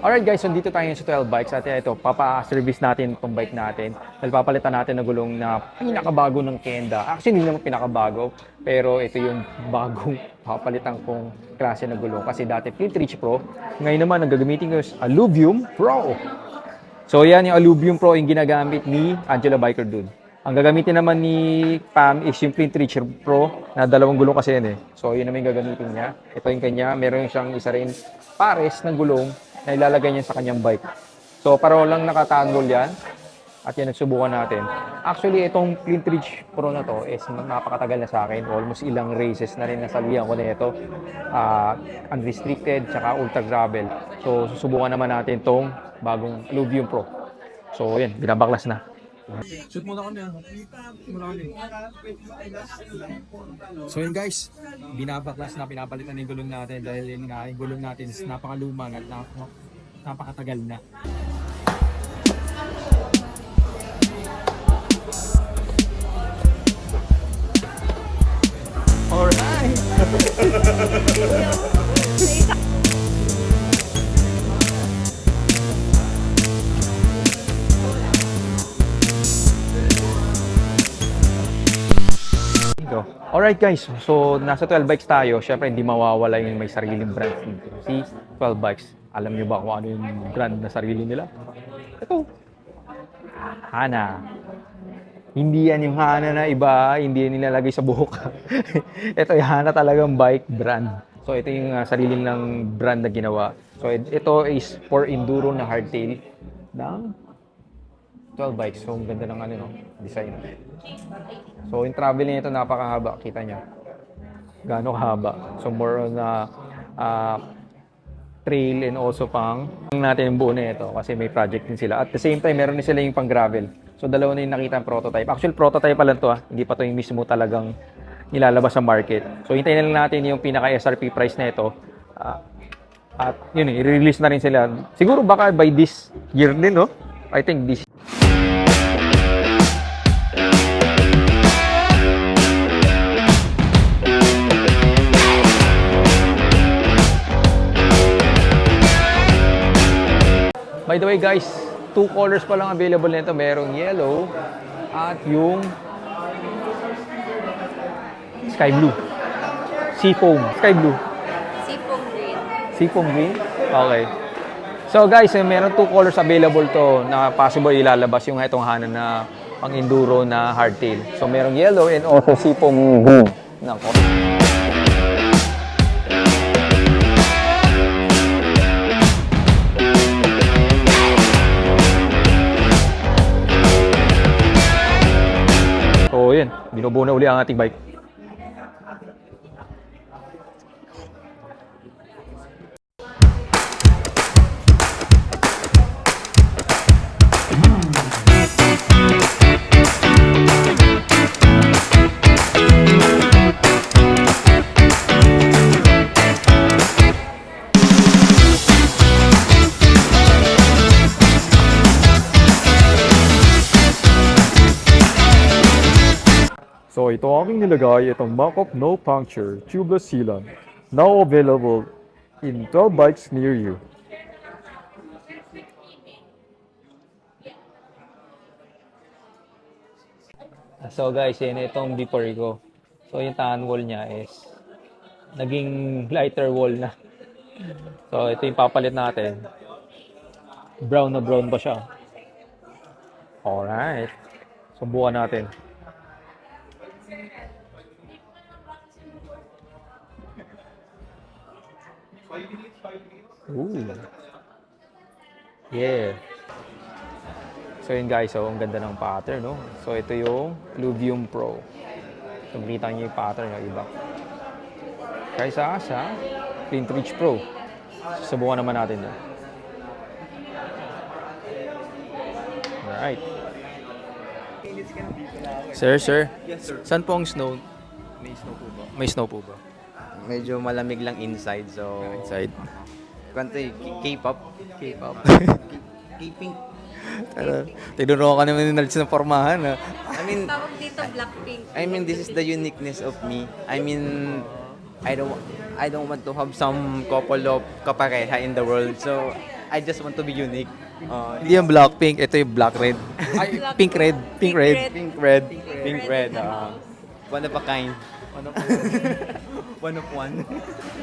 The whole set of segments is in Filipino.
Alright guys, so dito tayo sa 12 bikes at ito, papa-service natin itong bike natin. Dahil natin ng gulong na pinakabago ng Kenda. Actually, hindi naman pinakabago, pero ito yung bagong papalitan kong klase ng gulong. Kasi dati Flint Reach Pro, ngayon naman ang gagamitin ko is Alluvium Pro. So yan yung Alluvium Pro yung ginagamit ni Angela Biker Dude. Ang gagamitin naman ni Pam is yung Flint Reach Pro na dalawang gulong kasi yan eh. So yun naman yung gagamitin niya. Ito yung kanya. Meron siyang isa rin pares ng gulong na ilalagay niya sa kanyang bike. So paro lang nakatanggol yan. At yan nagsubukan natin. Actually, itong Flint Reach Pro na to is napakatagal na sa akin. Almost ilang races na rin nasabihan ko na ito. Ah, unrestricted, tsaka ultra gravel. So, susubukan naman natin itong bagong Alluvium Pro. So, yan, binabaklas na. Shoot muna kami ah. Muna kami. So yun guys, binabaklas na pinapalitan yung gulong natin dahil yun nga, yung gulong natin is napakalumang at nap- napakatagal na. Alright! Go. Alright guys, so nasa 12 bikes tayo. Syempre hindi mawawala yung may sariling brand dito. Si 12 bikes. Alam niyo ba kung ano yung brand na sarili nila? Ito. Hana. Hindi yan yung Hana na iba, hindi yan nilalagay sa buhok. ito yung Hana talagang bike brand. So ito yung uh, sariling ng brand na ginawa. So it- ito is for enduro na hardtail ng 12 bikes. So ang ganda ng ano no, design. So yung traveling nito napakahaba, kita niya. Gaano kahaba. So more on na ah, trail and also pang natin yung buo na ito kasi may project din sila. At the same time, meron din sila yung pang gravel. So dalawa na yung nakita ang prototype. Actually, prototype pa lang to ah. Hindi pa to yung mismo talagang nilalabas sa market. So hintayin na lang natin yung pinaka SRP price na ito. Ah, at yun eh, i-release na rin sila. Siguro baka by this year din, no? I think this By the way guys, two colors pa lang available nito. Merong yellow at yung sky blue. Seafoam. Sky blue. Seafoam green. Seafoam green? Okay. So guys, eh, meron two colors available to na possible ilalabas yung itong hana na pang enduro na hardtail. So merong yellow and also seafoam green. Nako. So binubuo na uli ang ating bike. So ito aking nilagay, itong Makop No Puncture Tubeless Sealant. Now available in 12 bikes near you. So guys, yun itong before ko. So yung tan wall niya is naging lighter wall na. So ito yung papalit natin. Brown na brown pa siya. Alright. Subukan natin. Ooh. Yeah. So yun guys, so ang ganda ng pattern, no? So ito yung Luvium Pro. So makita niyo yung pattern ng iba. Kaysa sa Flint Reach Pro. Subukan naman natin yan. Alright. Sir, sir. Yes, sir. Saan po ang snow? May snow po ba? May snow po ba? Medyo malamig lang inside, so... Inside. Kanto eh, K- K-pop. K-pop. K-pink. Tinuro ka naman ni Nalds na formahan. ah. I mean, Tawag dito Blackpink. I mean, this is the uniqueness of me. I mean, I don't, I don't want to have some couple of kapareha in the world. So, I just want to be unique. Uh, Hindi yung black pink, ito yung black red. Ay, Black- pink red. Pink red. pink red. Pink Pink red red. in the uh, one of a kind. One of one.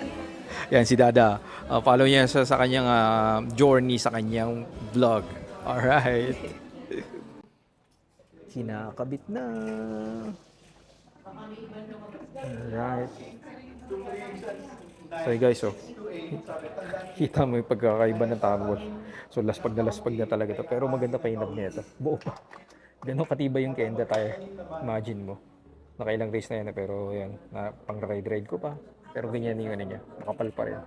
Yan, si Dada. Uh, follow niya sa, sa kanyang ah, journey, sa kanyang vlog. Alright. Kinakabit na. Alright. So guys, oh. Kita mo yung pagkakaiba ng towel. So laspag na laspag na talaga to. Pero maganda pa yung knob nito. Buo pa. Ganun katibay yung Kenda tire. Imagine mo. Nakailang race na yan eh, pero yan, na, pang ride ride ko pa. Pero ganyan yung ano niya, nakapal pa rin.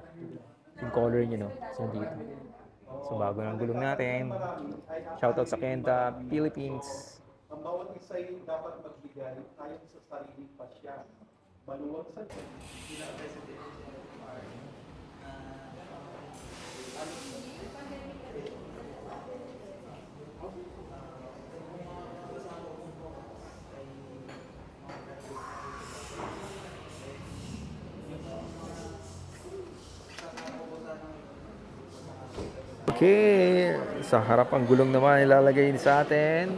Yung color niya no, so dito. So bago ng gulong natin. Shoutout sa Kenda, Philippines. ang bawat isa ay dapat magbigay ayon sa sariling pasya. Maluwag sa Okay, sa harap ang gulong naman ilalagay sa atin.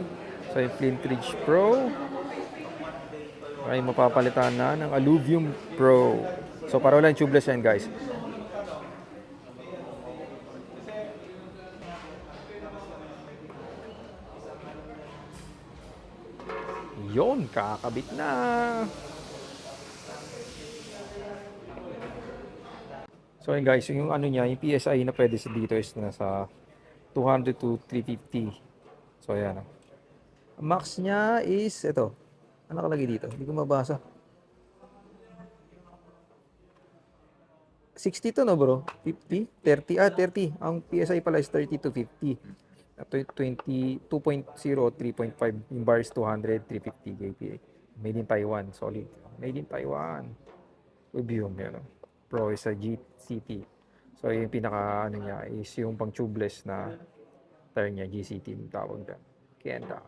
So yung Flint Ridge Pro ay mapapalitan na ng Alluvium Pro. So para walang tubeless yan guys. Yon, kakabit na. So yun guys, yung ano niya, yung PSI na pwede sa dito is nasa 200 to 350. So ayan. max niya is ito. Ano nakalagay dito? Hindi ko mabasa. 60 to no bro? 50? 30? Ah, 30. Ang PSI pala is 30 to 50. At 20, 2.0, 3.5. Yung bar is 200, 350 kPa. Made in Taiwan. Solid. Made in Taiwan. Review yan. oh. Pro is a GCT. So yung pinaka ano niya is yung pang tubeless na tire niya GCT yung tawag dyan. Kenda.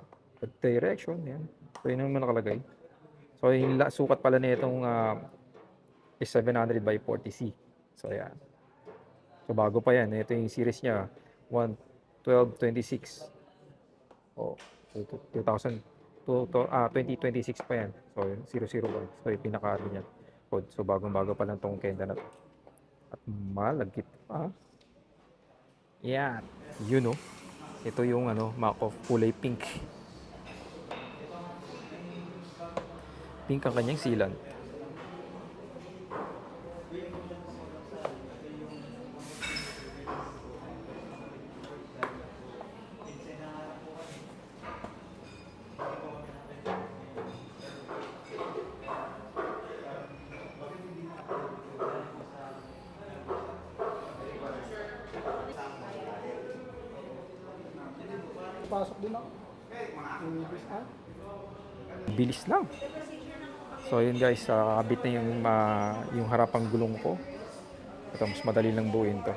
Good direction yan. So yun naman nakalagay. So yung sukat pala na itong is 700 by 40C. So yan. So bago pa yan. Ito yung series niya. 1 1226. Oh, 2000 to, to, ah, 2026 pa yan. So, yun, 001. So, yung pinaka ano niya, code. So, bagong-bago pa lang tong Kenda na to. At malagkit pa. Yan. Yun, oh. Ito yung, ano, Mac of kulay pink. Pink ang kanyang sealant. Pasok din ako. bilis lang. So yun guys, uh, kabit na yung ah, yung harapang gulong ko. Ito mas madali lang buuin to.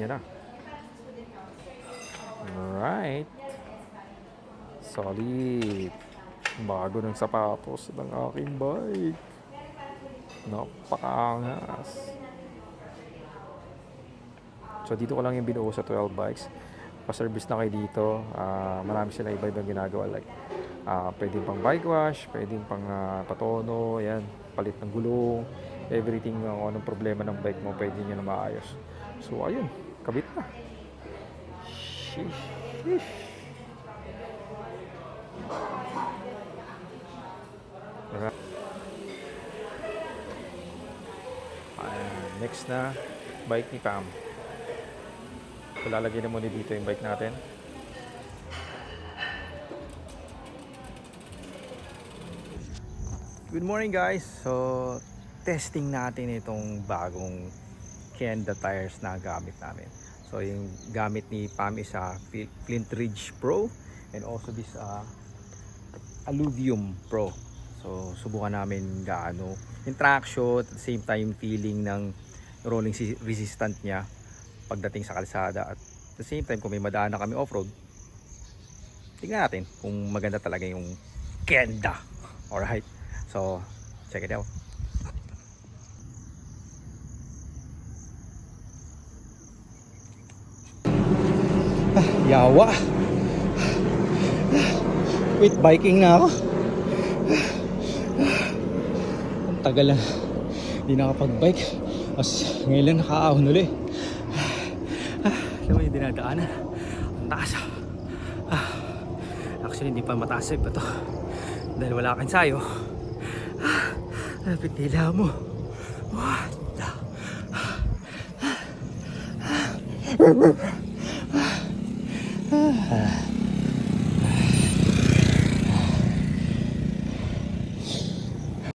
Yan na. Alright. Solid. Bago ng sapatos ng aking bike. Napakaangas. So dito ko lang yung binuo sa 12 bikes. Pa-service na kayo dito. Ah, marami sila iba-ibang ginagawa like ah pwedeng pang bike wash, pwedeng pang ah, patono, ayan, palit ng gulong, everything uh, anong problema ng bike mo, pwede nyo na maayos. So ayun, kabit na. Sheesh. Sheesh. Next na, bike ni Pam. So, lalagay na muna dito yung bike natin. Good morning guys! So, testing natin itong bagong Kenda tires na gamit namin. So, yung gamit ni Pam is a Fl- Flint Ridge Pro and also this uh, Alluvium Pro. So, subukan namin gaano yung traction at same time feeling ng rolling si- resistant niya pagdating sa kalsada. At the same time kung may madaan na kami off-road tignan natin kung maganda talaga yung kenda. Alright. So check it out. Ah, yawa. Wait biking na ako? Ang tagal na. Hindi nakapag bike as ngayon lang nakaahon ulit. Ah, mo yung dinadaanan. Ang taas. Ah, actually, hindi pa mataas eh. Bato. Dahil wala kang sayo. Ah, lapit nila mo. What the? Ah.